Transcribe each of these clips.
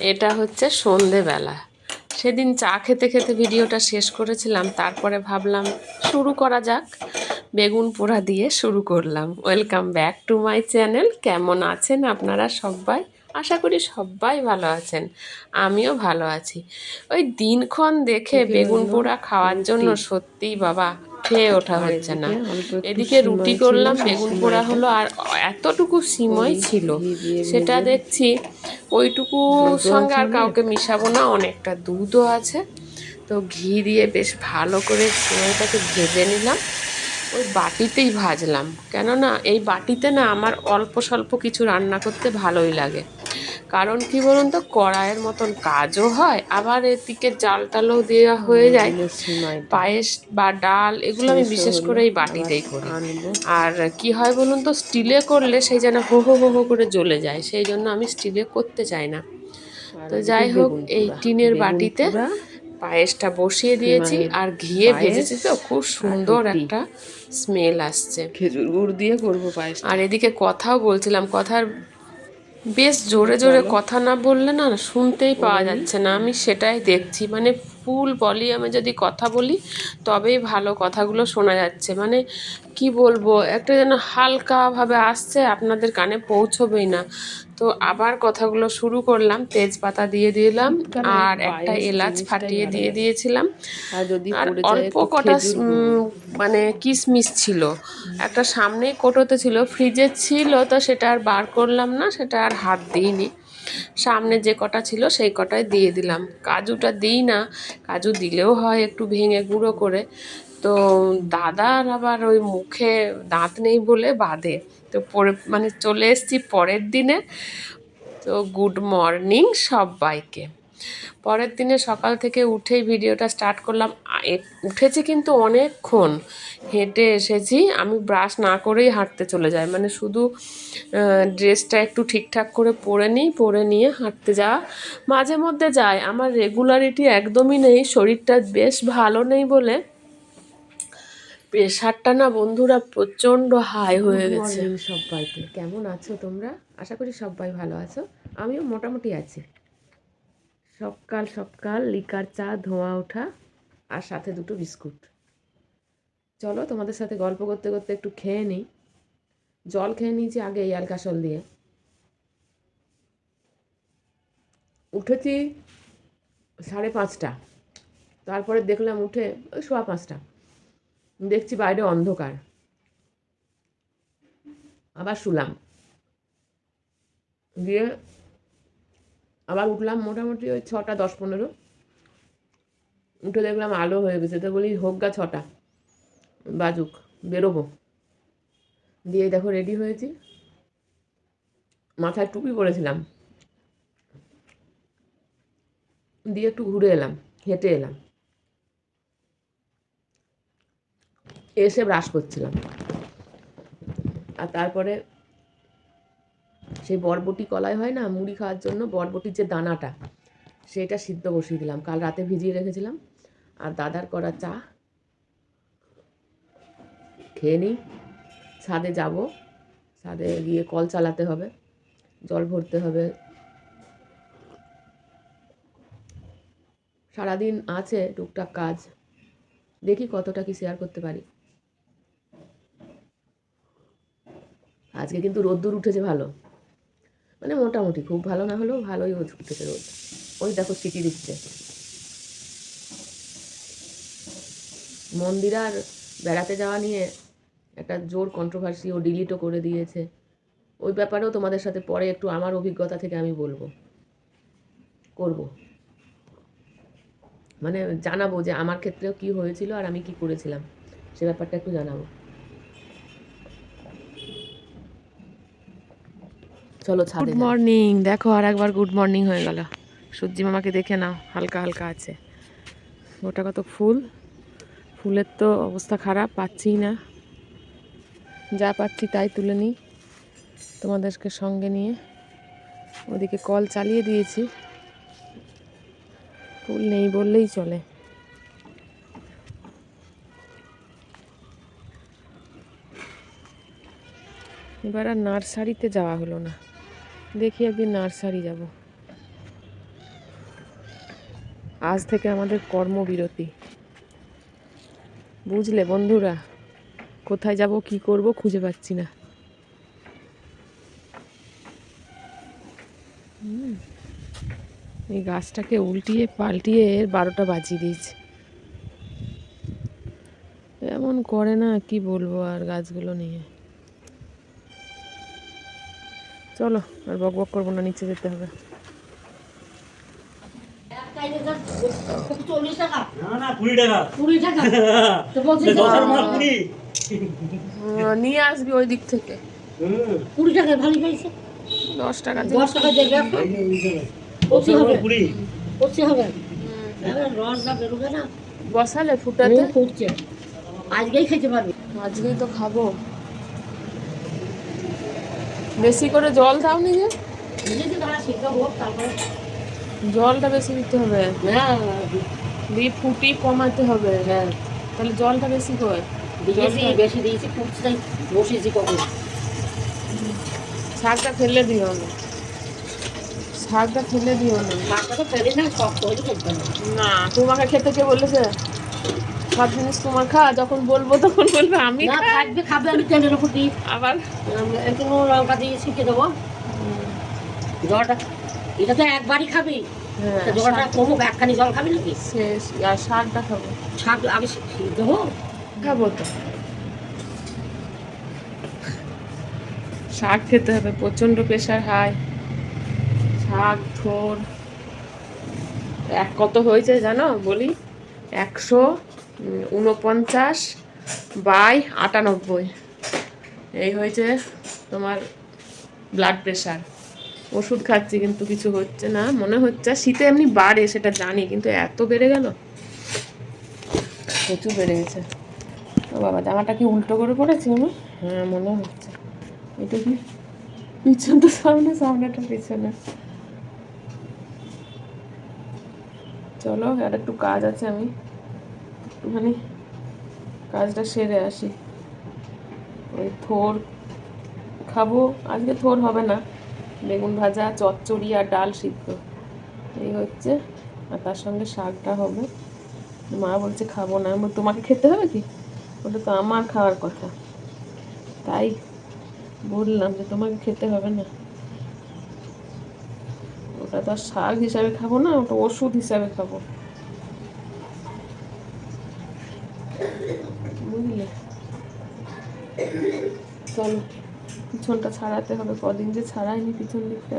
এটা হচ্ছে সন্ধেবেলা। সেদিন চা খেতে খেতে ভিডিওটা শেষ করেছিলাম তারপরে ভাবলাম শুরু করা যাক। বেগুন পোড়া দিয়ে শুরু করলাম। Welcome back to my channel কেমন আছেন আপনারা সবাই? আশা করি সবাই ভালো আছেন। আমিও ভালো আছি। ওই দিনক্ষণ দেখে বেগুন পোড়া খাওয়ার জন্য সত্যিই বাবা খেয়ে ওঠা হচ্ছে না। এদিকে রুটি করলাম বেগুন পোড়া হলো আর এতটুকু সিমই ছিল। সেটা দেখছি ওইটুকু সঙ্গে আর কাউকে মিশাবো না অনেকটা দুধও আছে। তো ঘি দিয়ে বেশ ভালো করে সিমইটাকে ভেজে নিলাম। ওই বাটিতেই ভাজলাম। কেননা এই বাটিতে না আমার অল্প স্বল্প কিছু রান্না করতে ভালোই লাগে। কারণ কি বলুন তো কড়াইয়ের মতন কাজও হয় আবার এদিকে জাল টালও দেওয়া হয়ে যায়। পায়েস বা ডাল এগুলো আমি বিশেষ করে এই বাটিতেই করি। আর কি হয় বলুন তো স্টিলে করলে সেই যেন হো হো হো হো করে জ্বলে যায় সেই জন্য আমি স্টিলে করতে চাই না। তো যাই হোক এই টিনের বাটিতে পায়েসটা বসিয়ে দিয়েছি আর ঘিয়ে ভেজেছি তো খুব সুন্দর একটা স্মেল আসছে। খেজুর গুড় দিয়ে করব পায়েস আর এদিকে কথাও বলছিলাম কথার বেশ জোরে জোরে কথা না বললে না শুনতেই পাওয়া যাচ্ছে না। আমি সেটাই দেখছি। মানে ফুল ভলিউমে যদি কথা বলি তবেই ভালো কথাগুলো শোনা যাচ্ছে। মানে কি বলব একটা যেন হালকাভাবে আসছে আপনাদের কানে পৌঁছবেই না। তো আবার কথাগুলো শুরু করলাম তেজপাতা দিয়ে দিলাম আর একটা এলাচ ফাটিয়ে দিয়ে দিয়েছিলাম। আর অল্প কটা মানে কিসমিস ছিল। একটা সামনেই কোটোতে ছিল ফ্রিজে ছিল তো সেটা আর বার করলাম না সেটা আর হাত দিইনি। সামনে যে কটা ছিল সেই কটাই দিয়ে দিলাম। কাজুটা দিই না, কাজু দিলেও হয় একটু ভেঙে গুঁড়ো করে। তো দাদার আবার ওই মুখে দাঁত নেই বলে বাদে। তো পরে মানে চলে এসছি পরের দিনে। তো গুড মর্নিং সবাইকে। পরের দিনে সকাল থেকে উঠেই ভিডিওটা স্টার্ট করলাম। উঠেছি কিন্তু অনেকক্ষণ। হেঁটে এসেছি। আমি ব্রাশ না করেই হাঁটতে চলে যাই। মানে শুধু ড্রেসটা একটু ঠিকঠাক করে পরে নিই পরে নিয়ে হাঁটতে যাওয়া। মাঝে মধ্যে যায় আমার রেগুলারিটি একদমই নেই। শরীরটা বেশ ভালো নেই বলে। প্রেশারটা না বন্ধুরা প্রচণ্ড হাই হয়ে গেছে। সবাইকে। কেমন আছো তোমরা? আশা করি সবাই ভালো আছো। আমিও মোটামুটি আছি। সকাল সকাল লিকার চা, ধোঁয়া ওঠা আর সাথে দুটো বিস্কুট। চলো তোমাদের সাথে গল্প করতে করতে একটু খেয়ে নিই। জল খেয়ে নিয়েছি আগে এই অ্যালকাসল দিয়ে। উঠেছি সাড়ে পাঁচটা। তারপরে দেখলাম উঠে ওই সোয়া পাঁচটা। দেখছি বাইরে অন্ধকার। আবার শুলাম। দিয়ে আবার উঠলাম মোটামুটি ওই ছটা, দশ, পনেরো। উঠে দেখলাম আলো হয়ে গেছে। তো বলি, হোক গা ছটা, বাজুক, বেরোবো। দিয়ে দেখো রেডি হয়েছি। মাথায় টুপি পরেছিলাম। দিয়ে একটু ঘুরে এলাম, হেঁটে এলাম। এসে ব্রাশ করছিলাম। আর তারপরে সেই বরবটি কলাই হয় না, মুড়ি খাওয়ার জন্য বরবটির যে দানাটা, সেটা সিদ্ধ বসিয়ে দিলাম। কাল রাতে ভিজিয়ে রেখেছিলাম। আর দাদার করা চা, খেয়ে নিই। ছাদে যাব। ছাদে গিয়ে কল চালাতে হবে, জল ভরতে হবে। সারাদিন আছে টুকটাক কাজ। দেখি কতটা কি শেয়ার করতে পারি। আজকে কিন্তু রোদ্দুর উঠেছে ভালো। মানে মোটামুটি, খুব ভালো না হলেও ভালোই উঠেছে রোদ ওই দেখো সিটি দিচ্ছে। মন্দিরার বেড়াতে যাওয়া নিয়ে একটা জোর কন্ট্রোভার্সি ও ডিলিটও করে দিয়েছে। ওই ব্যাপারেও তোমাদের সাথে পরে একটু আমার অভিজ্ঞতা থেকে আমি বলব। করব। মানে জানাব যে আমার ক্ষেত্রেও কি হয়েছিল আর আমি কি করেছিলাম। সে ব্যাপারটা একটু জানাব। চলো ছাদে গুড মর্নিং দেখো আর একবার গুড মর্নিং হয়ে গেল। সূর্যি মামাকে দেখে নাও হালকা হালকা আছে। গোটা কত ফুল? ফুলের তো অবস্থা খারাপ পাচ্ছিই না। যা পাচ্ছি তাই তুলে নিই তোমাদেরকে সঙ্গে নিয়ে। ওদিকে কল চালিয়ে দিয়েছি। ফুল নেই বললেই চলে। এবার আর নার্সারিতে যাওয়া হলো না। দেখি একদিন নার্সারি যাব। আজ থেকে আমাদের কর্মবিরতি। বুঝলে বন্ধুরা, কোথায় যাব, কি করব খুঁজে পাচ্ছি না। এই গাছটাকে উল্টিয়ে পাল্টিয়ে এর বারোটা বাজিয়ে দিয়েছে। এমন করে না, কি বলব আর গাছগুলো নিয়ে। চলো আর বক বক করব না নিচে যেতে হবে। টাকা টাকা টাকা নিয়ে আসবি ওই দিক থেকে। কুড়ি টাকায় ভালো পাইছে দশ টাকা দশ টাকা দেবে হবে হবে বেরোবে না বসালে ফুটাতে? আজকেই খেতে পারবে। আজকেই তো খাব। বেশি করে জল দাও নিজে। হোক তারপরে জলটা বেশি দিতে হবে। হ্যাঁ। দিয়ে ফুটি কমাতে হবে। হ্যাঁ। তাহলে জলটা বেশি করে। দিয়েছি বেশি দিয়েছি ফুটছে তাই বসেছি কখন? শাকটা ফেলে দিও না। শাকটা ফেলে দিও না। মাছটা তো ফেলে না না তোমাকে খেতে কে বলেছে? সব জিনিস তোমার খা যখন বলব তখন বলবে আমি। থাকবে খাবে আমি তেলের উপর দিই। আবার? একটু নুন লঙ্কা দিয়ে শিখে দেবো। জলটা এটা তো একবারই খাবি। হ্যাঁ জলটা কমুক একখানি জল খাবি নাকি? শেষ আর শাকটা খাব। শাক আমি দেবো? খাব তো। শাক খেতে হবে প্রচণ্ড প্রেশার হাই। শাক থোর এক কত হয়েছে জানো বলি? একশো উনপঞ্চাশ বাই আটানব্বই। এই হয়েছে তোমার ব্লাড প্রেশার ওষুধ খাচ্ছি কিন্তু কিছু হচ্ছে না, মনে হচ্ছে শীতে এমনি বাড়ে সেটা জানি, কিন্তু এত বেড়ে গেল। প্রচুর বেড়ে গেছে। ও বাবা, জামাটা কি উল্টো করে পড়েছি আমি হ্যাঁ মনে হচ্ছে। এটা কি পিছনটা সামনে, সামনেটা পিছনে। চলো, আর একটু কাজ আছে আমি। একটুখানি কাজটা সেরে আসি। ওই থোর খাব। আজকে থোর হবে না। বেগুন ভাজা, চচ্চড়ি আর ডাল সিদ্ধ। এই হচ্ছে। আর তার সঙ্গে শাকটা হবে। মা বলছে, খাব না। আমি তোমাকে খেতে হবে কি? ওটা তো আমার খাওয়ার কথা। তাই বললাম যে, তোমাকে খেতে হবে না। ওটা তো আর শাক হিসাবে খাব না, ওটা ওষুধ হিসাবে খাব। চলো পিছনটা ছাড়াতে হবে। কদিন যে ছাড়াইনি পিছন দিকটা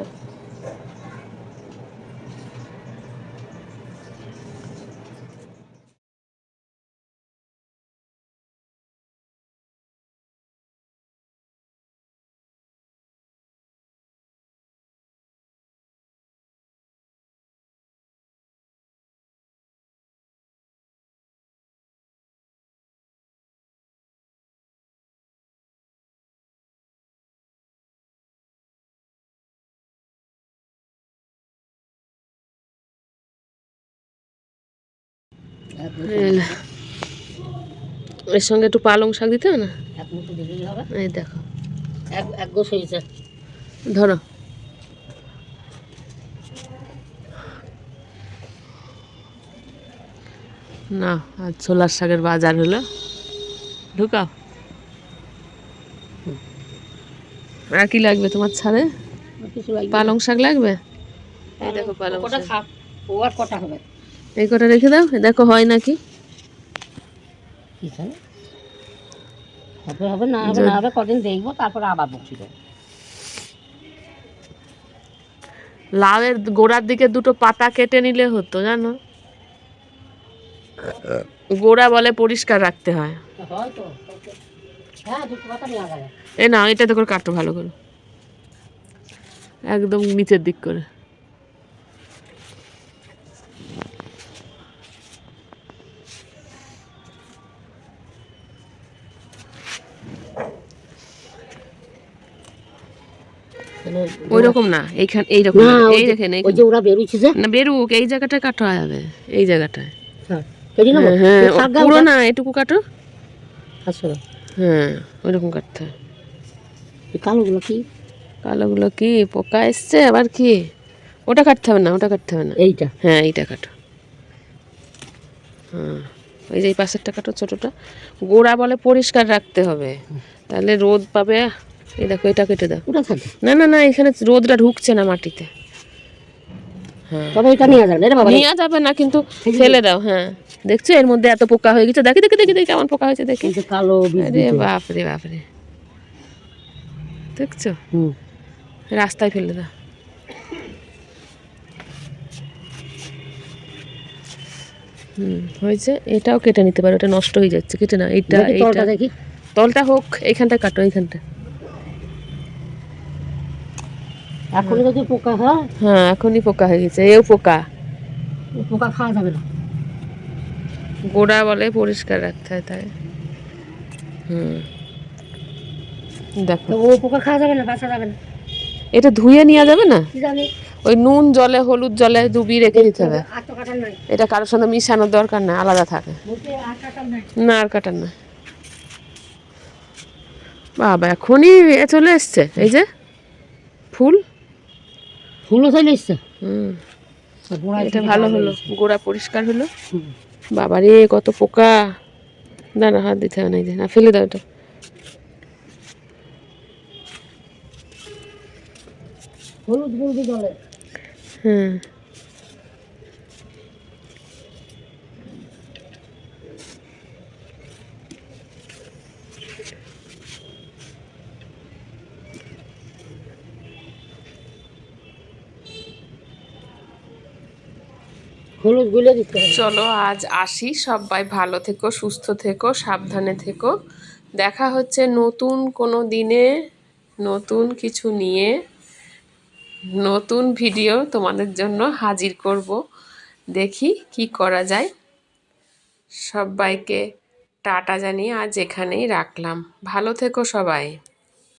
এর সঙ্গে একটু পালং শাক দিতে হবে না? এই দেখো। এক এক গোছ হয়েছে ধরো। না আজ ছোলার শাকের বাজার হলো। ঢুকাও। আর কি লাগবে তোমার ছাড়ে কিছু লাগবে পালং শাক লাগবে? এই দেখো পালং কটা শাক। ও আর কটা হবে? এই কটা রেখে দাও দেখো হয় নাকি? হবে হবে না হবে না হবে কদিন দেখব তারপরে আবার বসি লাউয়ের গোড়ার দিকে দুটো পাতা কেটে নিলে হতো জানো? গোড়া বলে পরিষ্কার রাখতে হয়। হ্যাঁ এ না এটা তো করে কাটো ভালো করে। একদম নিচের দিক করে। ওই রকম না এইখান এইরকম না, না, এই দেখেন এই যে ওরা বেরোচ্ছে যে। না বেরুক এই কাটা যাবে এই জায়গাটায়। হ্যাঁ কেটে হ্যাঁ গাছ পুরো না এটুকু কাটো। আচ্ছা। হ্যাঁ ওইরকম কাটতে। কালোগুলো কি? কালোগুলো কি পোকা এসছে আবার কি? ওটা কাটতে হবে না ওটা কাটতে হবে না। এইটা? হ্যাঁ এইটা কাটো। হুম ওই যে এই পাশের টাকাটা ছোটোটা। গোড়া বলে পরিষ্কার রাখতে হবে। তাহলে রোদ পাবে এই দেখো এটা কেটে দাও। ওটা থাকে। না না না এখানে রোদটা ঢুকছে না মাটিতে। তবে এটা নিয়ে যাবে রে বাবা নেওয়া যাবে না কিন্তু ফেলে দাও হ্যাঁ। দেখছ এর মধ্যে এত পোকা হয়ে গেছে। দেখি দেখি দেখি দেখি কেমন পোকা হয়েছে দেখি। এই যে কালো বীজ আরে বাপরে বাপরে। দেখছ? রাস্তায় ফেলে দাও। হুম হয়েছে। এটাও কেটে নিতে পারো এটা নষ্ট হয়ে যাচ্ছে। কেটে না দেখি। তলটা হোক এইখানটা কাটো এইখানটা। এখন যদি পোকা হয়? হ্যাঁ এখনই পোকা হয়ে গেছে এও পোকা। পোকা খাওয়া যাবে না। গোড়া বলে পরিষ্কার রাখতে হয় তাই। হুম। দেখো। ও পোকা খাওয়া যাবে না বাঁচা যাবে না। এটা ধুয়ে নেওয়া যাবে না? ওই নুন জলে হলুদ জলে ডুবিয়ে রেখে দিতে হবে। এটা কারোর সঙ্গে মিশানোর দরকার না আলাদা থাকে। না আর কাটার না। বাবা এখনই এ চলে এসছে এই যে ফুল। ফুলও চলে এসছে এটা ভালো হলো গোড়া পরিষ্কার হলো। বাবারে কত পোকা। না না হাত দিতে হবে না ফেলে দাও এটা। হলুদ হলুদ জলে। হলুদ গুলে দিতে চলো, আজ আসি। সবাই ভালো থেকো, সুস্থ থেকো, সাবধানে থেকো। দেখা হচ্ছে নতুন কোনো দিনে, নতুন কিছু নিয়ে, নতুন ভিডিও তোমাদের জন্য হাজির করব। দেখি কি করা যায়। সবাইকে টাটা জানিয়ে আজ এখানেই রাখলাম। ভালো থেকো সবাই।